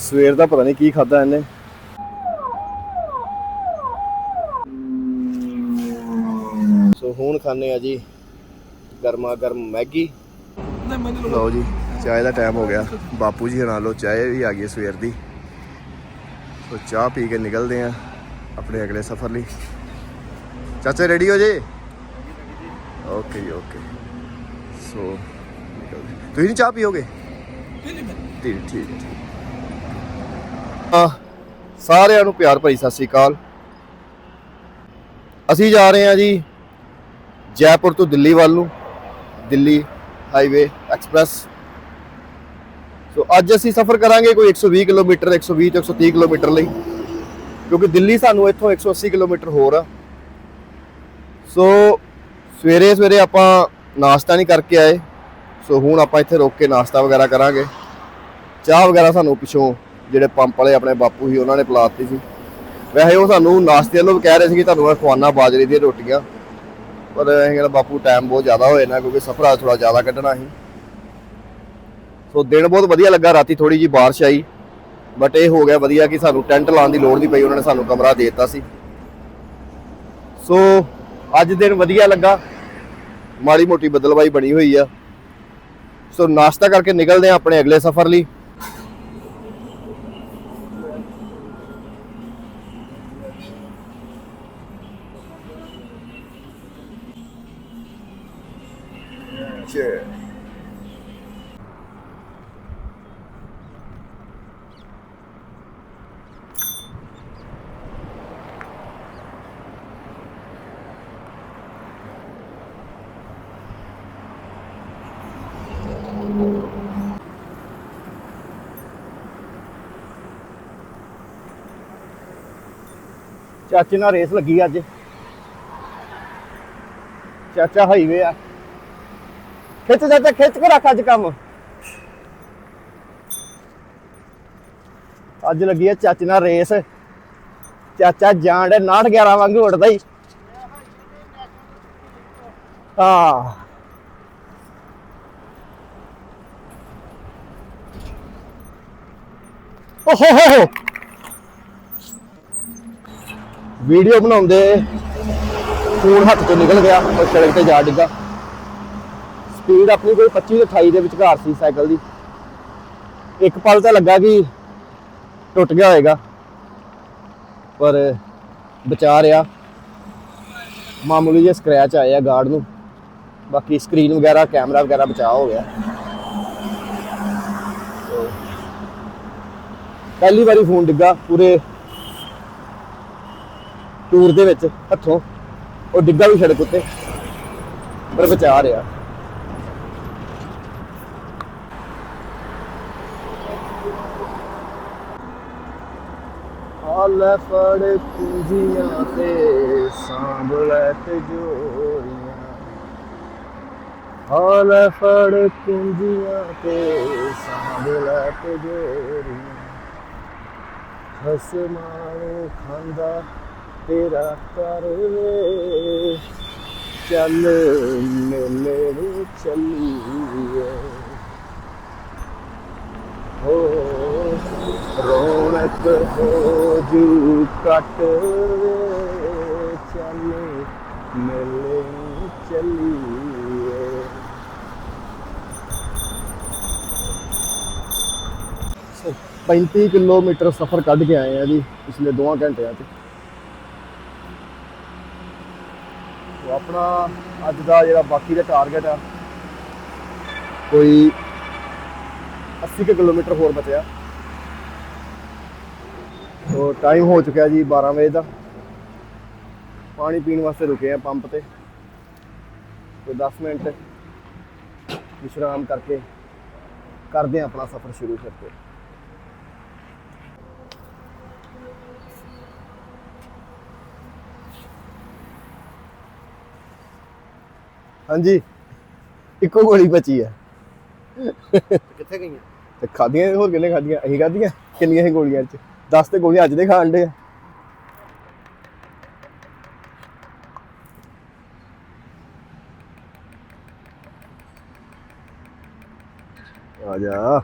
ਸਵੇਰ ਦਾ ਪਤਾ ਨਹੀਂ ਕੀ ਖਾਦਾ ਇਹਨੇ। ਸੋ ਹੁਣ ਖਾਣੇ ਆ ਜੀ ਗਰਮਾ ਗਰਮ ਮੈਗੀ। ਲਓ ਜੀ ਚਾਹ ਦਾ ਟਾਈਮ ਹੋ ਗਿਆ। ਬਾਪੂ ਜੀ ਨਾਲ ਲੋ ਚਾਹ ਵੀ ਆ ਗਈ ਸਵੇਰ ਦੀ। ਸੋ ਚਾਹ ਪੀ ਕੇ ਨਿਕਲਦੇ ਆ ਆਪਣੇ ਅਗਲੇ ਸਫ਼ਰ ਲਈ। ਚਾਚਾ ਰੈਡੀ ਹੋ ਜੇ? ਓਕੇ ਜੀ ਓਕੇ ਸੋ ਨਿਕਲਦੇ। ਤੁਸੀਂ ਨਹੀਂ ਚਾਹ ਪੀਓਗੇ? ਠੀਕ ਠੀਕ ਠੀਕ। ਆ ਸਾਰਿਆਂ ਨੂੰ ਪਿਆਰ ਭਰੀ ਸਤਿ ਸ੍ਰੀ ਅਕਾਲ। ਅਸੀਂ ਜਾ ਰਹੇ ਹਾਂ ਜੀ ਜੈਪੁਰ ਤੋਂ ਦਿੱਲੀ ਵੱਲ ਨੂੰ, ਦਿੱਲੀ ਹਾਈਵੇ ਐਕਸਪ੍ਰੈਸ ਸੋ ਅੱਜ ਅਸੀਂ ਸਫ਼ਰ ਕਰਾਂਗੇ ਕੋਈ 120 ਕਿਲੋਮੀਟਰ 120 ਤੋਂ 130 ਕਿਲੋਮੀਟਰ ਲਈ, ਕਿਉਂਕਿ ਦਿੱਲੀ ਸਾਨੂੰ ਇੱਥੋਂ 180 ਕਿਲੋਮੀਟਰ ਹੋਰ ਆ। ਸੋ ਸਵੇਰੇ ਸਵੇਰੇ ਆਪਾਂ ਨਾਸ਼ਤਾ ਨਹੀਂ ਕਰਕੇ ਆਏ, ਸੋ ਹੁਣ ਆਪਾਂ ਇੱਥੇ ਰੁਕ ਕੇ ਨਾਸ਼ਤਾ ਵਗੈਰਾ ਕਰਾਂਗੇ। ਚਾਹ ਵਗੈਰਾ ਸਾਨੂੰ ਪਿੱਛੋਂ ਜਿਹੜੇ ਪੰਪ ਵਾਲੇ ਆਪਣੇ ਬਾਪੂ ਸੀ, ਉਹਨਾਂ ਨੇ ਪਿਲਾਤੀ ਸੀ। ਵੈਸੇ ਉਹ ਸਾਨੂੰ ਨਾਸ਼ਤੇ ਵੱਲੋਂ ਵੀ ਕਹਿ ਰਹੇ ਸੀ ਕਿ ਤੁਹਾਨੂੰ ਮੈਂ ਖਵਾਨਾ ਬਾਜਰੇ ਦੀਆਂ ਰੋਟੀਆਂ। ਪਰ ਅਸੀਂ ਕਹਿੰਦਾ ਬਾਪੂ ਟਾਈਮ ਬਹੁਤ ਜ਼ਿਆਦਾ ਹੋਏ ਨਾ ਕਿਉਂਕਿ ਸਫ਼ਰ ਆ ਥੋੜਾ ਜ਼ਿਆਦਾ ਕੱਢਣਾ ਸੀ। ਸੋ ਦਿਨ ਬਹੁਤ ਵਧੀਆ ਲੱਗਾ, ਰਾਤੀ ਥੋੜੀ ਜੀ ਬਾਰਿਸ਼ ਆਈ। ਬਟ ਇਹ ਹੋ ਗਿਆ ਵਧੀਆ ਕਿ ਸਾਨੂੰ ਟੈਂਟ ਲਾਉਣ ਦੀ ਲੋੜ ਨਹੀਂ ਪਈ, ਉਹਨਾਂ ਨੇ ਸਾਨੂੰ ਕਮਰਾ ਦੇ ਦਿੱਤਾ ਸੀ। ਸੋ ਅੱਜ ਦਿਨ ਵਧੀਆ ਲੱਗਾ। ਮਾੜੀ ਮੋਟੀ ਬਦਲਵਾਈ ਬਣੀ ਹੋਈ ਆ। ਸੋ ਨਾਸ਼ਤਾ ਕਰਕੇ ਨਿਕਲਦੇ ਆ ਆਪਣੇ ਅਗਲੇ ਸਫ਼ਰ ਲਈ। ਚਾਚੇ ਨਾਲ ਰੇਸ ਲੱਗੀ ਅੱਜ। ਚਾਚਾ ਹਾਈਵੇ ਆ। ਖਿੱਚ ਚਾਚਾ, ਖਿੱਚ ਕੇ ਰੱਖ ਅੱਜ ਕੰਮ। ਅੱਜ ਲੱਗੀ ਆ ਚਾਚੇ ਨਾਲ ਰੇਸ ਚਾਚਾ ਜਾਣ ਦੇ 9 11 ਵਾਂਗੂ ਉੱਡਦਾ ਹੀ। ਹਾਂ। ਓਹੋ ਹੋ ਹੋ। ਵੀਡੀਓ ਬਣਾਉਂਦੇ ਫੋਨ ਹੱਥ ਤੋਂ ਨਿਕਲ ਗਿਆ ਔਰ ਸੜਕ ਤੇ ਜਾ ਡਿੱਗਾ। ਸਪੀਡ ਆਪਣੀ ਕੋਈ 25 ਤੋਂ 28 ਦੇ ਵਿਚਕਾਰ ਸੀ ਸਾਈਕਲ ਦੀ। ਇੱਕ ਪਲ ਤਾਂ ਲੱਗਾ ਕਿ ਟੁੱਟ ਗਿਆ ਹੋਏਗਾ, ਪਰ ਬਚਾ ਰਿਹਾ। ਮਾਮੂਲੀ ਜਿਹਾ ਸਕ੍ਰੈਚ ਆਇਆ ਗਾਰਡ ਨੂੰ। ਬਾਕੀ ਸਕਰੀਨ ਵਗੈਰਾ ਕੈਮਰਾ ਵਗੈਰਾ ਬਚਾ ਹੋ ਗਿਆ। ਪਹਿਲੀ ਵਾਰੀ ਫੋਨ ਡਿੱਗਾ, ਪੂਰੇ ਟੂਰ ਦੇ ਵਿੱਚ ਹੱਥੋਂ ਉਹ ਡਿੱਗਾ ਵੀ ਸੜਕ ਉੱਤੇ, ਪਰ ਬਚਾ ਰਿਹਾ। ਹਾਲ ਫੜ ਕੁੰਜੀਆਂ ਤੇ ਸਾਂਭਲੇ ਤੇ ਜੋਰੀਆਂ ਹਾਲ ਫੜ ਕੁੰਜੀਆਂ ਤੇ ਸਾਂਭਲੇ ਤੇ ਜੋਰੀਆਂ ਖਸਮਾਂ ਖਾਂਦਾ ਤੇਰਾ ਕਰ ਚੱਲ ਮੇਲੇ ਨੂੰ ਚੱਲੀਏ। ਹੋ ਰੌਣਕ ਹੋ ਜੂ ਕੱਟ ਚੱਲ ਮੇਲੇ ਨੂੰ ਚੱਲੀਏ। ਸੋ 35 ਕਿਲੋਮੀਟਰ ਸਫ਼ਰ ਕੱਢ ਕੇ ਆਏ ਆ ਜੀ ਪਿਛਲੇ ਦੋਵਾਂ ਘੰਟਿਆਂ 'ਚ। ਆਪਣਾ ਅੱਜ ਦਾ ਜਿਹੜਾ ਬਾਕੀ ਦਾ ਟਾਰਗੇਟ ਆ, ਕੋਈ 80 ਕੁ ਕਿਲੋਮੀਟਰ ਹੋਰ ਬਚਿਆ। ਸੋ ਟਾਈਮ ਹੋ ਚੁੱਕਿਆ ਜੀ 12 ਵਜੇ ਦਾ। ਪਾਣੀ ਪੀਣ ਵਾਸਤੇ ਰੁਕੇ ਆ ਪੰਪ ਤੇ। ਕੋਈ 10 ਮਿੰਟ ਵਿਸ਼ਰਾਮ ਕਰਕੇ ਕਰਦੇ ਆ ਆਪਣਾ ਸਫ਼ਰ ਸ਼ੁਰੂ ਫਿਰ ਹਾਂਜੀ। ਇੱਕੋ ਗੋਲੀ ਬਚੀ ਆ। ਕਿੱਥੇ ਗਈਆਂ? ਤੇ ਖਾਧੀਆਂ ਹੋਰ ਕਿੰਨੇ ਖਾਧੀਆਂ? ਅਸੀਂ ਖਾਧੀਆਂ? ਕਿੰਨੀਆਂ ਸੀ ਗੋਲੀਆਂ ਚ 10 ਤੇ ਗੋਲੀਆਂ ਅੱਜ ਦੇ ਖਾਣ ਦੇ ਆ। ਆ ਜਾ।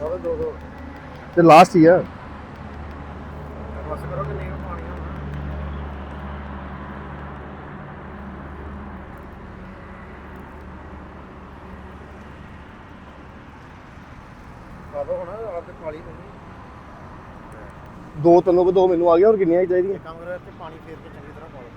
ਬਾਬਾ ਦੋ ਦੋ। ਤੇ ਲਾਸਟ ਹੀ ਆ। ਬਸ ਕਰੋ ਕੁ ਪਾਣੀ ਹੋਣਾ ਬਾਬਾ ਹੁਣ ਦੋ ਤੈਨੂੰ ਦੋ ਮੈਨੂੰ ਆ ਗਿਆ ਹੋਰ ਕਿੰਨੀਆਂ ਚਾਹੀਦੀਆਂ। ਕੰਮ ਕਰ ਤੇ ਪਾਣੀ ਫੇਰ ਕੇ ਚੰਗੀ ਤਰ੍ਹਾਂ ਪਾ ਲਓ।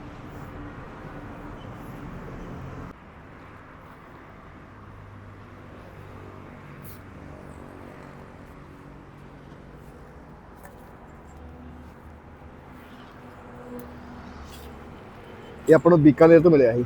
ਇਹ ਆਪਾਂ ਨੂੰ ਬੀਕਾਨੇਰ ਤੋਂ ਮਿਲਿਆ ਸੀ।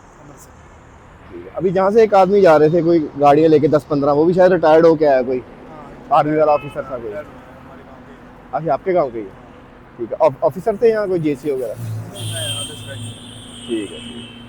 अभी जहाँ से एक आदमी जा रहे थे कोई गाड़ियाँ लेके दस पंद्रह वो भी शायद रिटायर्ड होके आया कोई आर्मी वाला ऑफिसर था कोई अच्छा आपके गांव के ही है? ठीक है ऑफ- ऑफिसर थे यहाँ कोई जेसी वगैरह ठीक है ठीक है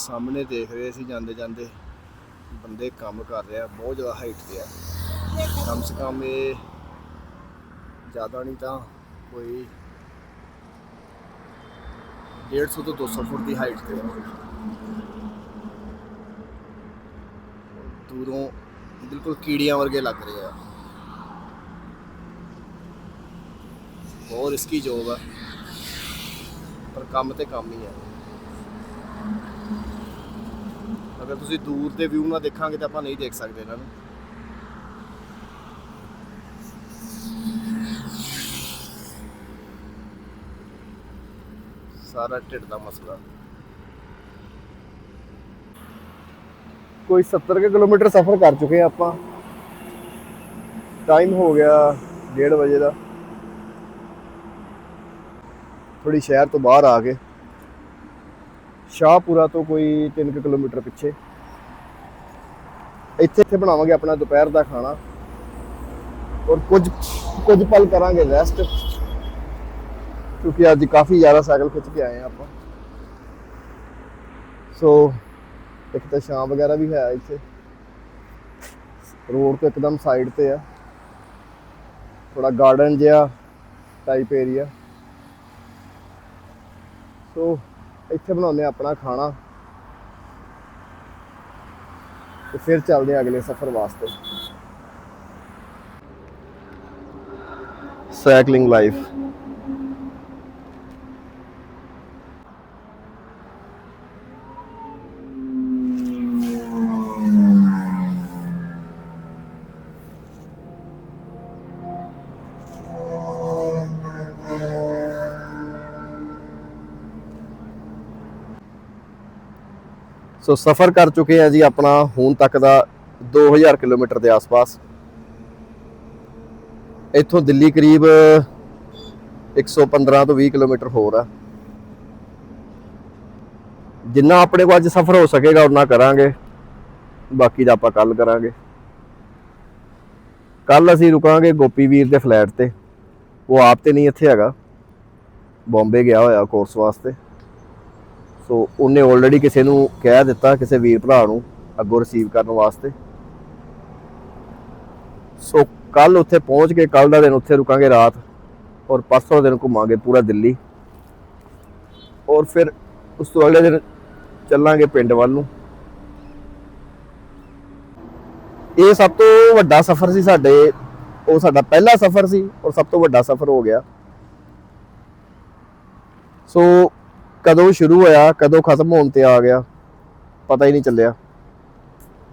ਸਾਹਮਣੇ ਦੇਖ ਰਹੇ ਸੀ, ਜਾਂਦੇ ਜਾਂਦੇ ਬੰਦੇ ਕੰਮ ਕਰ ਰਿਹਾ, ਬਹੁਤ ਜ਼ਿਆਦਾ ਹਾਈਟ ਤੇ ਆ। ਕਮ ਸੇ ਕਮ ਇਹ ਜ਼ਿਆਦਾ ਨਹੀਂ ਤਾਂ ਕੋਈ 150 ਤੋਂ 200 ਫੁੱਟ ਦੀ ਹਾਈਟ ਤੇ ਦੂਰੋਂ ਬਿਲਕੁਲ ਕੀੜੀਆਂ ਵਰਗੇ ਲੱਗ ਰਹੇ ਆ। ਬਹੁਤ ਰਿਸਕੀ ਜੋਬ ਆ, ਪਰ ਕੰਮ ਤੇ ਕੰਮ ਹੀ ਆ। ਅਗਰ ਤੁਸੀਂ ਦੂਰ ਦੇ ਵਿਊ ਨਾਲ ਦੇਖਾਂਗੇ ਤਾਂ ਆਪਾਂ ਨਹੀਂ ਦੇਖ ਸਕਦੇ ਇਹਨਾਂ ਨੂੰ। ਸਾਰਾ ਢਿੱਡ ਦਾ ਮਸਲਾ। ਕੋਈ 70 ਕਿਲੋਮੀਟਰ ਸਫ਼ਰ ਕਰ ਚੁੱਕੇ ਆ ਆਪਾਂ। ਟਾਈਮ ਹੋ ਗਿਆ 1:30 ਵਜੇ ਦਾ। ਥੋੜੀ ਸ਼ਹਿਰ ਤੋਂ ਬਾਹਰ ਆ ਕੇ। ਸ਼ਾਹਪੁਰਾ ਤੋਂ ਕੋਈ 3 ਕਿਲੋਮੀਟਰ ਪਿੱਛੇ। ਇੱਥੇ ਇੱਥੇ ਬਣਾਵਾਂਗੇ ਆਪਣਾ ਦੁਪਹਿਰ ਦਾ ਖਾਣਾ। ਔਰ ਕੁਝ ਕੁਝ ਪਲ ਕਰਾਂਗੇ ਰੈਸਟ ਕਿਉਂਕਿ ਅੱਜ ਕਾਫੀ ਜ਼ਿਆਦਾ ਸਾਈਕਲ ਖਿੱਚ ਕੇ ਆਏ ਆ ਆਪਾਂ। ਸੋ ਇੱਕ ਤਾਂ ਸ਼ਾਮ ਵਗੈਰਾ ਵੀ ਹੈ ਇੱਥੇ। ਰੋਡ ਤੋਂ ਇੱਕਦਮ ਸਾਈਡ ਤੇ ਆ। ਥੋੜਾ ਗਾਰਡਨ ਜਿਹਾ ਟਾਈਪ ਏਰੀਆ ਸੋ ਇੱਥੇ ਬਣਾਉਂਦੇ ਆ ਆਪਣਾ ਖਾਣਾ। ਤੇ ਫਿਰ ਚੱਲਦੇ ਆ ਅਗਲੇ ਸਫ਼ਰ ਵਾਸਤੇ। ਸਾਈਕਲਿੰਗ ਲਾਈਫ ਸੋ ਸਫ਼ਰ ਕਰ ਚੁੱਕੇ ਆ ਜੀ ਆਪਣਾ ਹੁਣ ਤੱਕ ਦਾ 2000 ਕਿਲੋਮੀਟਰ ਦੇ ਆਸ-ਪਾਸ। ਇੱਥੋਂ ਦਿੱਲੀ ਕਰੀਬ 115 ਤੋਂ 20 ਕਿਲੋਮੀਟਰ ਹੋਰ ਆ। ਜਿੰਨਾ ਆਪਣੇ ਕੋਲ ਅੱਜ ਸਫ਼ਰ ਹੋ ਸਕੇਗਾ ਉਨਾ ਕਰਾਂਗੇ। ਬਾਕੀ ਦਾ ਆਪਾਂ ਕੱਲ ਕਰਾਂਗੇ। ਕੱਲ ਅਸੀਂ ਰੁਕਾਂਗੇ ਗੋਪੀ ਵੀਰ ਦੇ ਫਲੈਟ ਤੇ। ਉਹ ਆਪ ਤੇ ਨਹੀਂ ਇੱਥੇ ਹੈਗਾ। ਬੰਬੇ ਗਿਆ ਹੋਇਆ ਕੋਰਸ ਵਾਸਤੇ। ਸੋ ਉਹਨੇ ਆਲਰੇਡੀ ਕਿਸੇ ਨੂੰ ਕਹਿ ਦਿੱਤਾ, ਕਿਸੇ ਵੀਰ ਭਰਾ ਨੂੰ ਅੱਗੋਂ ਰਿਸੀਵ ਕਰਨ ਵਾਸਤੇ। ਸੋ ਕੱਲ ਉੱਥੇ ਪਹੁੰਚ ਕੇ ਕੱਲ ਦਾ ਦਿਨ ਉੱਥੇ ਰੁਕਾਂਗੇ ਰਾਤ ਔਰ ਪਰਸੋਂ ਦਿਨ ਘੁੰਮਾਂਗੇ ਪੂਰਾ ਦਿੱਲੀ। ਔਰ ਫਿਰ ਉਸ ਤੋਂ ਅਗਲੇ ਦਿਨ ਚੱਲਾਂਗੇ ਪਿੰਡ ਵੱਲ ਨੂੰ। ਇਹ ਸਭ ਤੋਂ ਵੱਡਾ ਸਫ਼ਰ ਸੀ ਸਾਡੇ, ਉਹ ਸਾਡਾ ਪਹਿਲਾ ਸਫ਼ਰ ਸੀ ਔਰ ਸਭ ਤੋਂ ਵੱਡਾ ਸਫ਼ਰ ਹੋ ਗਿਆ। ਸੋ ਕਦੋਂ ਸ਼ੁਰੂ ਹੋਇਆ, ਕਦੋਂ ਖਤਮ ਹੋਣ ਤੇ ਆ ਗਿਆ, ਪਤਾ ਹੀ ਨਹੀਂ ਚੱਲਿਆ।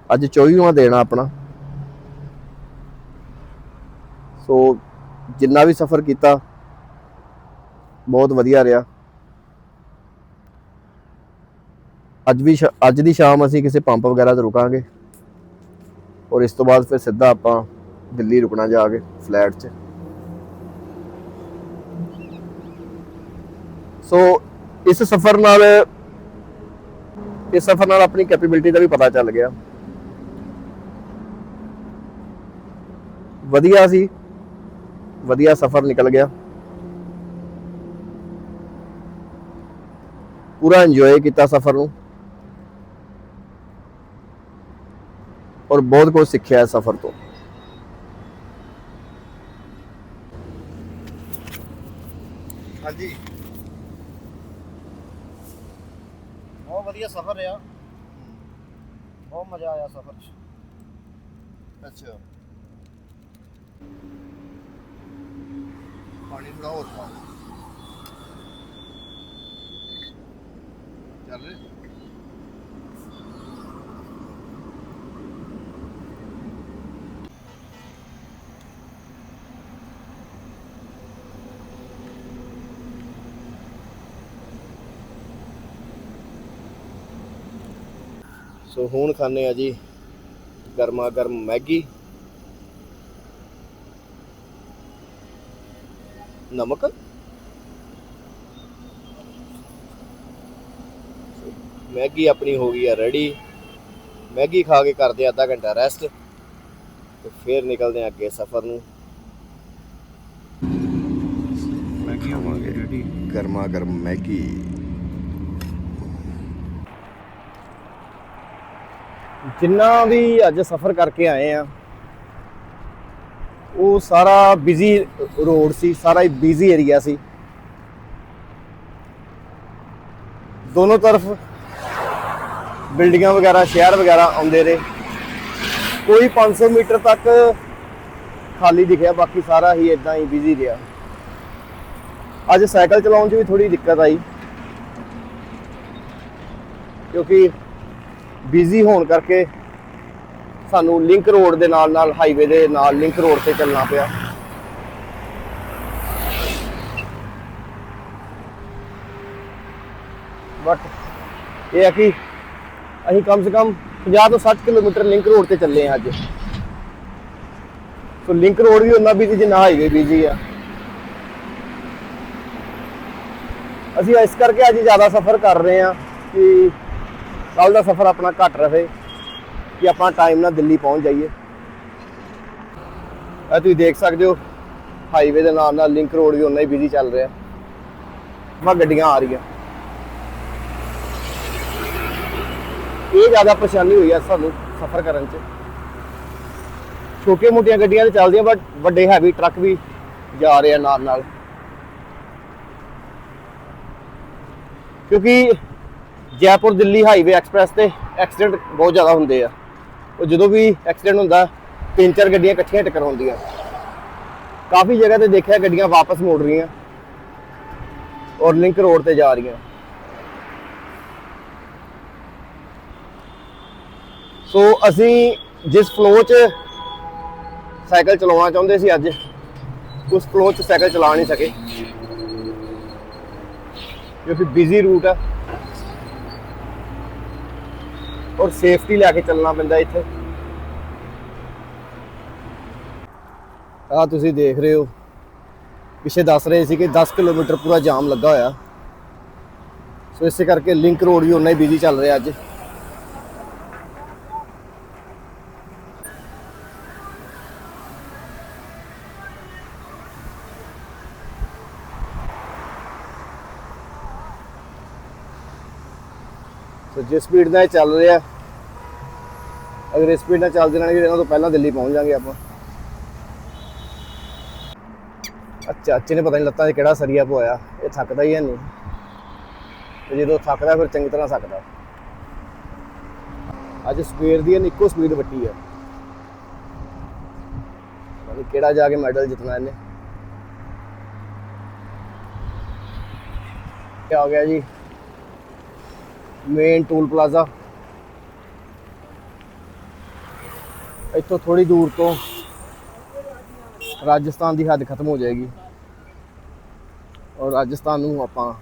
ਅੱਜ 24ਵਾਂ ਦੇਣਾ ਆਪਣਾ। ਸੋ ਜਿੰਨਾ ਵੀ ਸਫ਼ਰ ਕੀਤਾ, ਬਹੁਤ ਵਧੀਆ ਰਿਹਾ। ਅੱਜ ਵੀ ਅੱਜ ਦੀ ਸ਼ਾਮ ਅਸੀਂ ਕਿਸੇ ਪੰਪ ਵਗੈਰਾ ਤੇ ਰੁਕਾਂਗੇ। ਔਰ ਇਸ ਤੋਂ ਬਾਅਦ ਫਿਰ ਸਿੱਧਾ ਆਪਾਂ ਦਿੱਲੀ ਰੁਕਣਾ ਜਾ ਕੇ ਫਲੈਟ 'ਚ। ਸੋ ਇਸ ਸਫ਼ਰ ਨਾਲ, ਇਸ ਸਫ਼ਰ ਨਾਲ ਆਪਣੀ ਕੈਪੇਬਿਲਿਟੀ ਦਾ ਵੀ ਪਤਾ ਚੱਲ ਗਿਆ। ਵਧੀਆ ਸੀ, ਵਧੀਆ ਸਫ਼ਰ ਨਿਕਲ ਗਿਆ। ਪੂਰਾ ਇੰਜੋਏ ਕੀਤਾ ਸਫ਼ਰ ਨੂੰ। ਔਰ ਬਹੁਤ ਕੁਝ ਸਿੱਖਿਆ ਇਸ ਸਫ਼ਰ ਤੋਂ। ਹਾਂਜੀ। ਵਧੀਆ ਸਫ਼ਰ ਰਿਹਾ ਬਹੁਤ ਮਜ਼ਾ ਆਇਆ ਸਫ਼ਰ 'ਚ। ਅੱਛਾ। ਪਾਣੀ ਥੋੜਾ ਹੋਰ ਪਾ। ਚੱਲ ਰਿਹਾ। ਸੋ ਹੁਣ ਖਾਣੇ ਆ ਜੀ ਗਰਮਾ ਗਰਮ ਮੈਗੀ। ਨਮਕ। ਮੈਗੀ ਆਪਣੀ ਹੋ ਗਈ ਆ ਰੈਡੀ ਮੈਗੀ ਖਾ ਕੇ ਕਰਦੇ ਆ ਅੱਧਾ ਘੰਟਾ ਰੈਸਟ ਤੇ ਫਿਰ ਨਿਕਲਦੇ ਆ ਅੱਗੇ ਸਫ਼ਰ ਨੂੰ। ਮੈਗੀ ਹੋ ਗਈ ਰੈਡੀ ਗਰਮਾ ਗਰਮ ਮੈਗੀ। ਜਿੰਨਾ ਵੀ ਅੱਜ ਸਫ਼ਰ ਕਰਕੇ ਆਏ ਆ, ਉਹ ਸਾਰਾ ਬਿਜ਼ੀ ਰੋਡ ਸੀ, ਸਾਰਾ ਹੀ ਬਿਜ਼ੀ ਏਰੀਆ ਸੀ। ਦੋਨੋਂ ਤਰਫ ਬਿਲਡਿੰਗਾਂ ਵਗੈਰਾ, ਸ਼ਹਿਰ ਵਗੈਰਾ ਆਉਂਦੇ ਰਹੇ। ਕੋਈ 500 ਮੀਟਰ ਤੱਕ ਖਾਲੀ ਦਿਖਿਆ, ਬਾਕੀ ਸਾਰਾ ਹੀ ਇਦਾਂ ਹੀ ਬਿਜ਼ੀ ਰਿਹਾ। ਅੱਜ ਸਾਈਕਲ ਚਲਾਉਣ 'ਚ ਵੀ ਥੋੜੀ ਦਿੱਕਤ ਆਈ। ਕਿਉਂਕਿ ਬਿਜ਼ੀ ਹੋਣ ਕਰਕੇ ਸਾਨੂੰ ਲਿੰਕ ਰੋਡ ਦੇ ਨਾਲ ਨਾਲ ਹਾਈਵੇ ਦੇ ਨਾਲ ਲਿੰਕ ਰੋਡ ਤੇ ਚੱਲਣਾ ਪਿਆ। ਬਟ ਇਹ ਹੈ ਕਿ ਅਸੀਂ ਕਮ ਸੇ ਕਮ 50 ਤੋਂ 60 ਕਿਲੋਮੀਟਰ ਲਿੰਕ ਰੋਡ ਤੇ ਚੱਲੇ ਹਾਂ ਅੱਜ। ਸੋ ਲਿੰਕ ਰੋਡ ਵੀ ਉਹਨਾਂ ਬਿਜ਼ੀ ਜਿੰਨਾ ਹਾਈਵੇ ਬਿਜ਼ੀ ਆ। ਅਸੀਂ ਇਸ ਕਰਕੇ ਅੱਜ ਜ਼ਿਆਦਾ ਸਫ਼ਰ ਕਰ ਰਹੇ ਹਾਂ ਕਿ ਕੱਲ ਦਾ ਸਫ਼ਰ ਆਪਣਾ ਘੱਟ ਰਹੇ ਕਿ ਆਪਾਂ ਟਾਈਮ ਨਾਲ ਦਿੱਲੀ ਪਹੁੰਚ ਜਾਈਏ। ਇਹ ਤੁਸੀਂ ਦੇਖ ਸਕਦੇ ਹੋ ਹਾਈਵੇ ਦੇ ਨਾਲ ਨਾਲ ਲਿੰਕ ਰੋਡ ਵੀ ਉਨਾ ਹੀ ਬਿਜ਼ੀ ਚੱਲ ਰਿਹਾ। ਵਾ ਗੱਡੀਆਂ ਆ ਰਹੀਆਂ। ਇਹ ਜ਼ਿਆਦਾ ਪਰੇਸ਼ਾਨੀ ਹੋਈ ਹੈ ਸਾਨੂੰ ਸਫ਼ਰ ਕਰਨ 'ਚ। ਛੋਟੀਆਂ ਮੋਟੀਆਂ ਗੱਡੀਆਂ ਤੇ ਚੱਲਦੀਆਂ ਬਟ ਵੱਡੇ ਹੈਵੀ ਟਰੱਕ ਵੀ ਜਾ ਰਹੇ ਆ ਨਾਲ ਨਾਲ। ਕਿਉਂਕਿ ਜੈਪੁਰ ਦਿੱਲੀ ਹਾਈਵੇ ਐਕਸਪ੍ਰੈਸ ਤੇ ਐਕਸੀਡੈਂਟ ਬਹੁਤ ਜ਼ਿਆਦਾ ਹੁੰਦੇ ਆ। ਉਹ ਜਦੋਂ ਵੀ ਐਕਸੀਡੈਂਟ ਹੁੰਦਾ, ਤਿੰਨ ਚਾਰ ਗੱਡੀਆਂ ਇਕੱਠੀਆਂ ਟੱਕਰ ਹੁੰਦੀਆਂ। ਕਾਫੀ ਜਗ੍ਹਾ ਤੇ ਦੇਖਿਆ ਗੱਡੀਆਂ ਵਾਪਸ ਮੋੜ ਰਹੀਆਂ। ਔਰ ਲਿੰਕ ਰੋਡ ਤੇ ਜਾ ਰਹੀਆਂ। ਸੋ ਅਸੀਂ ਜਿਸ ਫਲੋ 'ਚ ਸਾਈਕਲ ਚਲਾਉਣਾ ਚਾਹੁੰਦੇ ਸੀ ਅੱਜ, ਉਸ ਫਲੋ 'ਚ ਸਾਈਕਲ ਚਲਾ ਨਹੀਂ ਸਕੇ। ਕਿਉਂਕਿ ਬਿਜ਼ੀ ਰੂਟ ਆ। ਔਰ ਸੇਫਟੀ ਲੈ ਕੇ ਚੱਲਣਾ ਪੈਂਦਾ ਇੱਥੇ। ਆ ਤੁਸੀਂ ਦੇਖ ਰਹੇ ਹੋ। ਪਿੱਛੇ ਦੱਸ ਰਹੇ ਸੀ ਕਿ 10 ਕਿਲੋਮੀਟਰ ਪੂਰਾ ਜਾਮ ਲੱਗਾ ਹੋਇਆ। ਸੋ ਇਸੇ ਕਰਕੇ ਲਿੰਕ ਰੋਡ ਵੀ ਉਨਾ ਹੀ ਬਿਜ਼ੀ ਚੱਲ ਰਿਹਾ ਅੱਜ। ਸੋ ਜਿਸ ਸਪੀਡ ਨਾਲ ਇਹ ਚੱਲ ਰਿਹਾ, ਅਗਰ ਇਸ ਸਪੀਡ ਨਾਲ ਚੱਲਦੇ ਰਹਿਣਗੇ, ਇਹਨਾਂ ਤੋਂ ਪਹਿਲਾਂ ਦਿੱਲੀ ਪਹੁੰਚ ਜਾਾਂਗੇ ਆਪਾਂ। ਅੱਛਾ ਅੱਛੇ ਨੇ ਪਤਾ ਨਹੀਂ ਲੱਤਾਂ 'ਚ ਕਿਹੜਾ ਸਰੀਆ ਪਵਾਇਆ, ਇਹ ਥੱਕਦਾ ਹੀ ਹੈ ਨਹੀਂ ਤੇ ਜਦੋਂ ਥੱਕਦਾ, ਫਿਰ ਚੰਗੀ ਤਰ੍ਹਾਂ ਥੱਕਦਾ। ਅੱਜ ਸਵੇਰ ਦੀ ਇਹਨੇ ਇੱਕੋ ਸਪੀਡ ਵੱਟੀ ਹੈ ਪਤਾ ਕਿਹੜਾ ਜਾ ਕੇ ਮੈਡਲ ਜਿੱਤਣਾ ਇਹਨੇ। ਇਹ ਆ ਗਿਆ ਜੀ? ਮੇਨ ਟੂਲ ਪਲਾਜ਼ਾ ਇੱਥੋਂ ਥੋੜੀ ਦੂਰ ਤੋਂ ਰਾਜਸਥਾਨ ਦੀ ਹੱਦ ਖਤਮ ਹੋ ਜਾਏਗੀ। ਔਰ ਰਾਜਸਥਾਨ ਨੂੰ ਆਪਾਂ,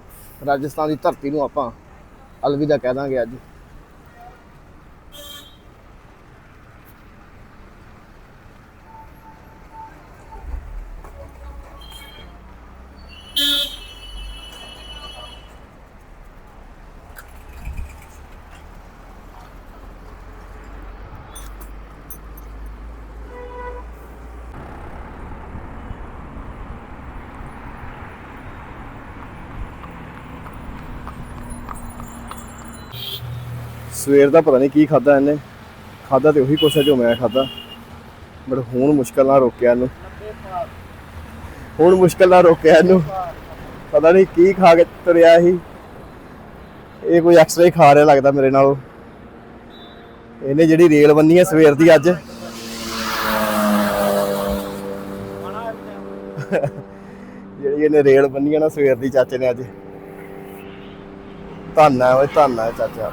ਰਾਜਸਥਾਨ ਦੀ ਧਰਤੀ ਨੂੰ ਆਪਾਂ ਅਲਵਿਦਾ ਕਹਿ ਦਾਂਗੇ ਅੱਜ। ਸਵੇਰ ਦਾ ਪਤਾ ਨਹੀਂ ਕੀ ਖਾਦਾ ਇਹਨੇ। ਖਾਦਾ ਤੇ ਉਹੀ ਕੁਛ ਹੈ ਜੋ ਮੈਂ ਖਾਦਾ ਬਟ ਹੁਣ ਮੁਸ਼ਕਲ ਨਾਲ ਰੋਕਿਆ ਇਹਨੂੰ। ਹੁਣ ਮੁਸ਼ਕਲ ਨਾਲ ਰੋਕਿਆ ਇਹਨੂੰ। ਪਤਾ ਨਹੀਂ ਕੀ ਖਾ ਕੇ ਤੁਰਿਆ ਸੀ। ਇਹ ਕੋਈ ਐਕਸਟਰਾ ਹੀ ਖਾ ਰਿਹਾ ਲੱਗਦਾ ਮੇਰੇ ਨਾਲੋਂ। ਇਹਨੇ ਜਿਹੜੀ ਰੇਲ ਬੰਨੀ ਹੈ ਸਵੇਰ ਦੀ ਅੱਜ। ਜਿਹੜੀ ਇਹਨੇ ਰੇਲ ਬੰਨੀ ਹੈ ਨਾ ਸਵੇਰ ਦੀ ਚਾਚੇ ਨੇ ਅੱਜ। ਧੰਨ ਹੈ ਓਏ, ਧੰਨ ਹੈ ਚਾਚਾ।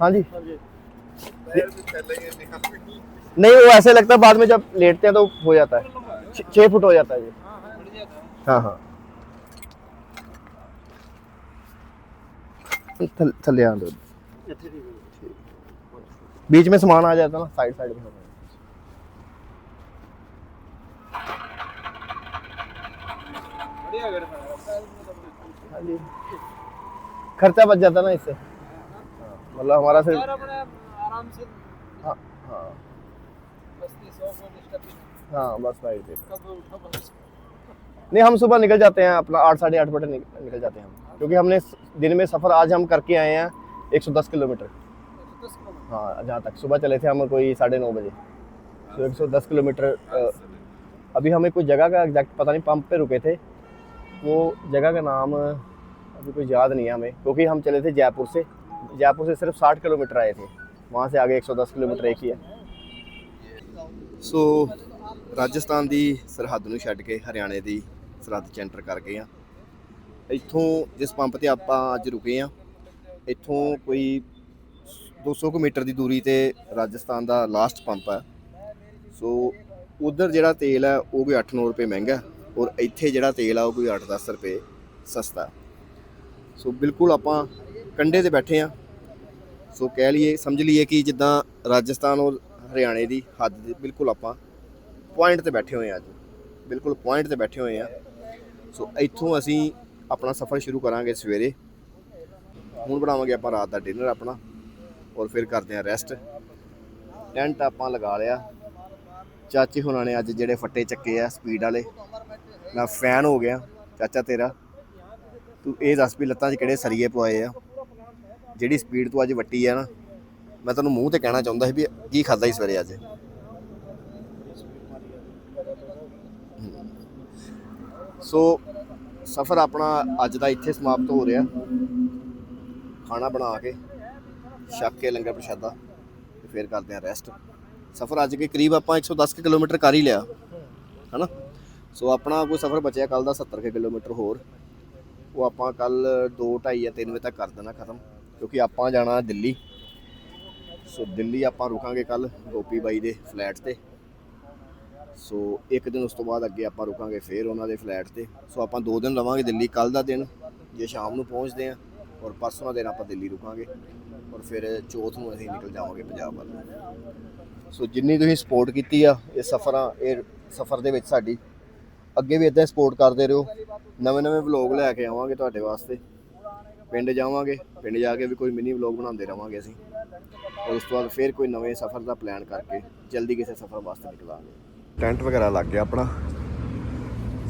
हाँ जी। नहीं वो ऐसे लगता है बाद में जब लेटते हैं तो हो जाता है। छ- छह फुट हो जाता है ये। हाँ हाँ थल, थल्ले दो। बीच में सामान आ जाता ना साइड साइड में। हाँ खर्चा बच जाता ना इससे। हाँ, मतलब हमारा सिर्फ़ आराम से हाँ हाँ। सौ हाँ। बस राइट है बस। नहीं हम सुबह निकल जाते हैं अपना आठ साढ़े आठ बजे निकल जाते हैं हम। क्योंकि हमने दिन में सफ़र आज हम करके आए हैं एक सौ दस किलोमीटर। हाँ जहाँ तक सुबह चले थे हम कोई साढ़े नौ बजे। तो 110 किलोमीटर अभी हमें कोई जगह का एग्जैक्ट पता नहीं पंप पे रुके थे। वो जगह का नाम अभी कोई याद नहीं है हमें क्योंकि हम चले थे जयपुर से। जयपुर से सिर्फ 60 किलोमीटर आए थे वहाँ से आगे 110 किलोमीटर एक ही है ਸੋ ਰਾਜਸਥਾਨ ਦੀ ਸਰਹੱਦ ਨੂੰ ਛੱਡ ਕੇ ਹਰਿਆਣੇ ਦੀ ਸਰਹੱਦ 'ਚ ਐਂਟਰ ਕਰ ਗਏ ਆ ਇੱਥੋਂ ਜਿਸ ਪੰਪ ਤੇ ਆਪਾਂ ਅੱਜ ਰੁਕੇ ਆ ਇੱਥੋਂ ਕੋਈ 200 ਕੁ ਮੀਟਰ ਦੀ ਦੂਰੀ ਤੇ ਰਾਜਸਥਾਨ ਦਾ ਲਾਸਟ ਪੰਪ ਹੈ ਸੋ ਉਧਰ ਜਿਹੜਾ ਤੇਲ ਹੈ ਉਹ ਕੋਈ 8-9 ਰੁਪਏ ਮਹਿੰਗਾ ਹੈ ਔਰ ਇੱਥੇ ਜਿਹੜਾ ਤੇਲ ਆ ਉਹ ਕੋਈ 8-10 ਰੁਪਏ ਸਸਤਾ ਹੈ। ਸੋ ਬਿਲਕੁਲ ਆਪਾਂ ਕੰਡੇ ਤੇ ਬੈਠੇ ਆ ਸੋ ਕਹਿ ਲਈਏ, ਸਮਝ ਲਈਏ ਕਿ ਜਿੱਦਾਂ ਰਾਜਸਥਾਨ ਔਰ ਹਰਿਆਣੇ ਦੀ ਹੱਦ ਦੇ ਬਿਲਕੁਲ ਆਪਾਂ ਪੁਆਇੰਟ ਤੇ ਬੈਠੇ ਹੋਏ ਆ ਅੱਜ। ਬਿਲਕੁਲ ਪੁਆਇੰਟ ਤੇ ਬੈਠੇ ਹੋਏ ਆ ਸੋ ਇੱਥੋਂ ਅਸੀਂ ਆਪਣਾ ਸਫ਼ਰ ਸ਼ੁਰੂ ਕਰਾਂਗੇ ਸਵੇਰੇ। ਹੁਣ ਬਣਾਵਾਂਗੇ ਆਪਾਂ ਰਾਤ ਦਾ ਡਿਨਰ ਆਪਣਾ ਔਰ ਫਿਰ ਕਰਦੇ ਆ ਰੈਸਟ ਟੈਂਟ ਆਪਾਂ ਲਗਾ ਲਿਆ। ਚਾਚੇ ਹੁਣਾਂ ਨੇ ਅੱਜ ਜਿਹੜੇ ਫੱਟੇ ਚੱਕੇ ਆ ਸਪੀਡ ਵਾਲੇ। ਮੈਂ ਫੈਨ ਹੋ ਗਿਆ। ਚਾਚਾ ਤੇਰਾ। ਤੂੰ ਇਹ ਦੱਸ ਵੀ ਲੱਤਾਂ 'ਚ ਕਿਹੜੇ ਸਰੀਏ ਪਵਾਏ ਆ? ਜਿਹੜੀ ਸਪੀਡ ਤੋਂ ਅੱਜ ਵੱਟੀ ਆ ਨਾ, ਮੈਂ ਤੁਹਾਨੂੰ ਮੂੰਹ ਤੇ ਕਹਿਣਾ ਚਾਹੁੰਦਾ ਸੀ ਵੀ ਕੀ ਖਾਦਾ ਇਸ ਸਵੇਰੇ ਅੱਜ? ਸੋ ਸਫ਼ਰ ਆਪਣਾ ਅੱਜ ਦਾ ਇੱਥੇ ਸਮਾਪਤ ਹੋ ਰਿਹਾ। ਖਾਣਾ ਬਣਾ ਕੇ, ਛੱਕ ਕੇ ਲੰਗਰ ਪ੍ਰਸ਼ਾਦਾ, ਤੇ ਫਿਰ ਕਰਦੇ ਹਾਂ ਰੈਸਟ ਸਫ਼ਰ ਅੱਜ ਕੇ ਕਰੀਬ ਆਪਾਂ 110 ਕੁ ਕਿਲੋਮੀਟਰ ਕਰ ਹੀ ਲਿਆ, ਹਨਾ? ਸੋ ਆਪਣਾ ਕੋਈ ਸਫ਼ਰ ਬਚਿਆ ਕੱਲ ਦਾ 70 ਕੁ ਕਿਲੋਮੀਟਰ ਹੋਰ। ਉਹ ਆਪਾਂ ਕੱਲ 2 2:30 ਜਾਂ 3 ਵਜੇ ਤੱਕ ਕਰ ਦੇਣਾ ਖਤਮ। ਕਿਉਂਕਿ ਆਪਾਂ ਜਾਣਾ ਦਿੱਲੀ। ਸੋ ਦਿੱਲੀ ਆਪਾਂ ਰੁਕਾਂਗੇ ਕੱਲ ਗੋਪੀ ਬਾਈ ਦੇ ਫਲੈਟ ਤੇ। ਸੋ ਇੱਕ ਦਿਨ ਉਸ ਤੋਂ ਬਾਅਦ ਅੱਗੇ ਆਪਾਂ ਰੁਕਾਂਗੇ ਫੇਰ ਉਹਨਾਂ ਦੇ ਫਲੈਟ ਤੇ। ਸੋ ਆਪਾਂ ਦੋ ਦਿਨ ਰਵਾਂਗੇ ਦਿੱਲੀ ਕੱਲ ਦਾ ਦਿਨ, ਜੇ ਸ਼ਾਮ ਨੂੰ ਪਹੁੰਚਦੇ ਆਂ ਔਰ ਪਰਸੋਂ ਦਾ ਦਿਨ ਆਪਾਂ ਦਿੱਲੀ ਰੁਕਾਂਗੇ। ਔਰ ਫਿਰ ਚੌਥ ਨੂੰ ਅਸੀਂ ਨਿਕਲ ਜਾਵਾਂਗੇ ਪੰਜਾਬ ਵੱਲ। ਸੋ ਜਿੰਨੀ ਤੁਸੀਂ ਸਪੋਰਟ ਕੀਤੀ ਆ ਇਹ ਸਫਰਾਂ, ਇਹ ਸਫਰ ਦੇ ਵਿੱਚ ਸਾਡੀ, ਅੱਗੇ ਵੀ ਇਦਾਂ ਸਪੋਰਟ ਕਰਦੇ ਰਹੋ। ਨਵੇਂ ਨਵੇਂ ਵਲੌਗ ਲੈ ਕੇ ਆਵਾਂਗੇ ਤੁਹਾਡੇ ਵਾਸਤੇ। ਪਿੰਡ ਜਾਵਾਂਗੇ, ਪਿੰਡ ਜਾ ਕੇ ਵੀ ਕੋਈ ਮਿਨੀ ਵਲੌਗ ਬਣਾਉਂਦੇ ਰਵਾਂਗੇ ਅਸੀਂ। ਔਰ ਉਸ ਤੋਂ ਬਾਅਦ ਫਿਰ ਕੋਈ ਨਵੇਂ ਸਫ਼ਰ ਦਾ ਪਲਾਨ ਕਰਕੇ ਜਲਦੀ ਕਿਸੇ ਸਫ਼ਰ ਵਾਸਤੇ ਨਿਕਲਾਂਗੇ। ਟੈਂਟ ਵਗੈਰਾ ਲੱਗ ਗਿਆ ਆਪਣਾ।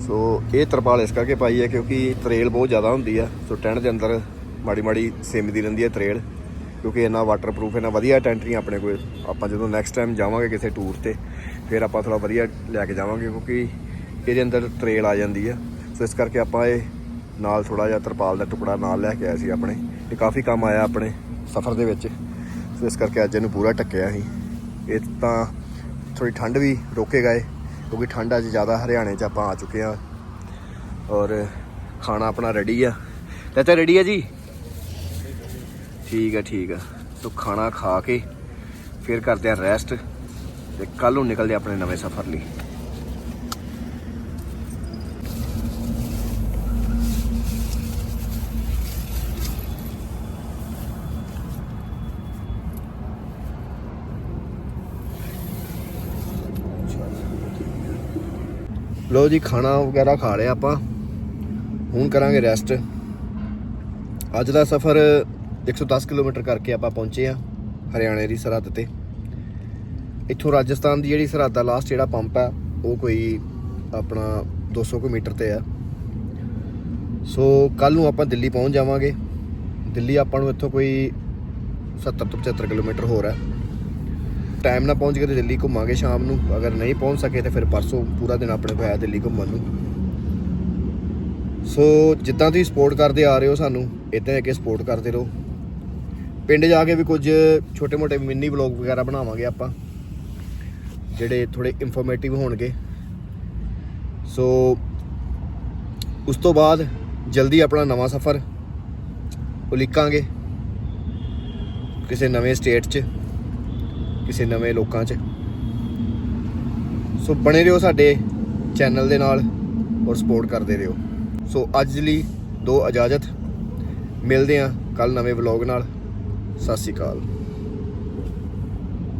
ਸੋ ਇਹ ਤਰਪਾਲ ਇਸ ਕਰਕੇ ਪਾਈ ਹੈ ਕਿਉਂਕਿ ਤਰੇਲ ਬਹੁਤ ਜ਼ਿਆਦਾ ਹੁੰਦੀ ਆ। ਸੋ ਟੈਂਟ ਦੇ ਅੰਦਰ ਮਾੜੀ ਮਾੜੀ ਸਿਮਦੀ ਰਹਿੰਦੀ ਹੈ ਤਰੇਲ ਕਿਉਂਕਿ ਇਹਨਾਂ ਵਾਟਰਪ੍ਰੂਫ ਇਹਨਾਂ ਵਧੀਆ ਟੈਂਟ ਨਹੀਂ ਆਪਣੇ ਕੋਲ। ਆਪਾਂ ਜਦੋਂ ਨੈਕਸਟ ਟਾਈਮ ਜਾਵਾਂਗੇ ਕਿਸੇ ਟੂਰ ਤੇ, ਫਿਰ ਆਪਾਂ ਥੋੜਾ ਵਧੀਆ ਲੈ ਕੇ ਜਾਵਾਂਗੇ ਕਿਉਂਕਿ ਇਹਦੇ ਅੰਦਰ ਤਰੇਲ ਆ ਜਾਂਦੀ ਆ। ਸੋ ਇਸ ਕਰਕੇ ਆਪਾਂ ਇਹ ਨਾਲ ਥੋੜਾ ਜਿਹਾ ਤਰਪਾਲ ਦਾ ਟੁਕੜਾ ਨਾਲ ਲੈ ਕੇ ਆਇਆ ਸੀ ਆਪਣੇ। ਇਹ ਕਾਫੀ ਕੰਮ ਆਇਆ ਆਪਣੇ ਸਫ਼ਰ ਦੇ ਵਿੱਚ। ਸੋ ਇਸ ਕਰਕੇ ਅੱਜ ਇਹਨੂੰ ਪੂਰਾ ਟੱਕਿਆ ਸੀ ਇਹ ਤਾਂ ਥੋੜੀ ਠੰਡ ਵੀ ਰੋਕੇਗਾ ਇਹ ਕਿਉਂਕਿ ਠੰਡ ਅੱਜ ਜ਼ਿਆਦਾ ਹਰਿਆਣੇ 'ਚ ਆਪਾਂ ਆ ਚੁੱਕੇ ਆ ਔਰ ਖਾਣਾ ਆਪਣਾ ਰੈਡੀ ਆ। ਚਾਚਾ ਰੈਡੀ ਆ ਜੀ? ਠੀਕ ਆ ਠੀਕ ਆ। ਸੋ ਖਾਣਾ ਖਾ ਕੇ ਫਿਰ ਕਰਦੇ ਆ ਰੈਸਟ ਤੇ ਕੱਲ ਨੂੰ ਨਿਕਲਦੇ ਆਪਣੇ ਨਵੇਂ ਸਫ਼ਰ ਲਈ। ਲੋ ਜੀ, ਖਾਣਾ ਵਗੈਰਾ ਖਾ ਲਿਆ ਆਪਾਂ। ਹੁਣ ਕਰਾਂਗੇ ਰੈਸਟ ਅੱਜ ਦਾ ਸਫ਼ਰ 110 ਕਿਲੋਮੀਟਰ ਕਰਕੇ ਆਪਾਂ ਪਹੁੰਚੇ ਆ ਹਰਿਆਣੇ ਦੀ ਸਰਹੱਦ ਤੇ। ਇੱਥੋਂ ਰਾਜਸਥਾਨ ਦੀ ਜਿਹੜੀ ਸਰਹੱਦ ਦਾ ਲਾਸਟ ਜਿਹੜਾ ਪੰਪ ਆ, ਉਹ ਕੋਈ ਆਪਣਾ 200 ਕੁ ਮੀਟਰ ਤੇ ਆ। ਸੋ ਕੱਲ ਨੂੰ ਆਪਾਂ ਦਿੱਲੀ ਪਹੁੰਚ ਜਾਵਾਂਗੇ। ਦਿੱਲੀ ਆਪਾਂ ਨੂੰ ਇੱਥੋਂ ਕੋਈ 70 ਤੋਂ 75 ਕਿਲੋਮੀਟਰ ਹੋਰ ਹੈ ਟਾਈਮ ਨਾਲ ਪਹੁੰਚ ਕੇ ਤੇ ਦਿੱਲੀ ਘੁੰਮਾਂਗੇ ਸ਼ਾਮ ਨੂੰ। ਅਗਰ ਨਹੀਂ ਪਹੁੰਚ ਸਕੇ ਤੇ ਫਿਰ ਪਰਸੋਂ ਪੂਰਾ ਦਿਨ ਆਪਣੇ ਕੋਲ ਹੈ ਦਿੱਲੀ ਘੁੰਮਣ ਨੂੰ। ਸੋ ਜਿੱਦਾਂ ਤੁਸੀਂ ਸਪੋਰਟ ਕਰਦੇ ਆ ਰਹੇ ਹੋ ਸਾਨੂੰ, ਇਦਾਂ ਹੀ ਅੱਗੇ ਸਪੋਰਟ ਕਰਦੇ ਰਹੋ। ਪਿੰਡ ਜਾ ਕੇ ਵੀ ਕੁਝ ਛੋਟੇ-ਮੋਟੇ ਮਿੰਨੀ ਵਲੌਗ ਵਗੈਰਾ ਬਣਾਵਾਂਗੇ ਆਪਾਂ, ਜਿਹੜੇ ਥੋੜੇ ਇਨਫੋਰਮੇਟਿਵ ਹੋਣਗੇ। ਸੋ ਉਸ ਤੋਂ ਬਾਅਦ ਜਲਦੀ ਆਪਣਾ ਨਵਾਂ ਸਫ਼ਰ ਉਲੀਕਾਂਗੇ ਕਿਸੇ ਨਵੇਂ ਸਟੇਟ 'ਚ। ਕਿਸੇ ਨਵੇਂ ਲੋਕਾਂ 'ਚ। ਸੋ ਬਣੇ ਰਹੋ ਸਾਡੇ ਚੈਨਲ ਦੇ ਨਾਲ ਔਰ ਸਪੋਰਟ ਕਰਦੇ ਰਹੋ। ਸੋ ਅੱਜ ਲਈ ਦੋ ਇਜਾਜ਼ਤ। ਮਿਲਦੇ ਹਾਂ ਕੱਲ ਨਵੇਂ ਵਲੌਗ ਨਾਲ। ਸਤਿ ਸ਼੍ਰੀ ਅਕਾਲ।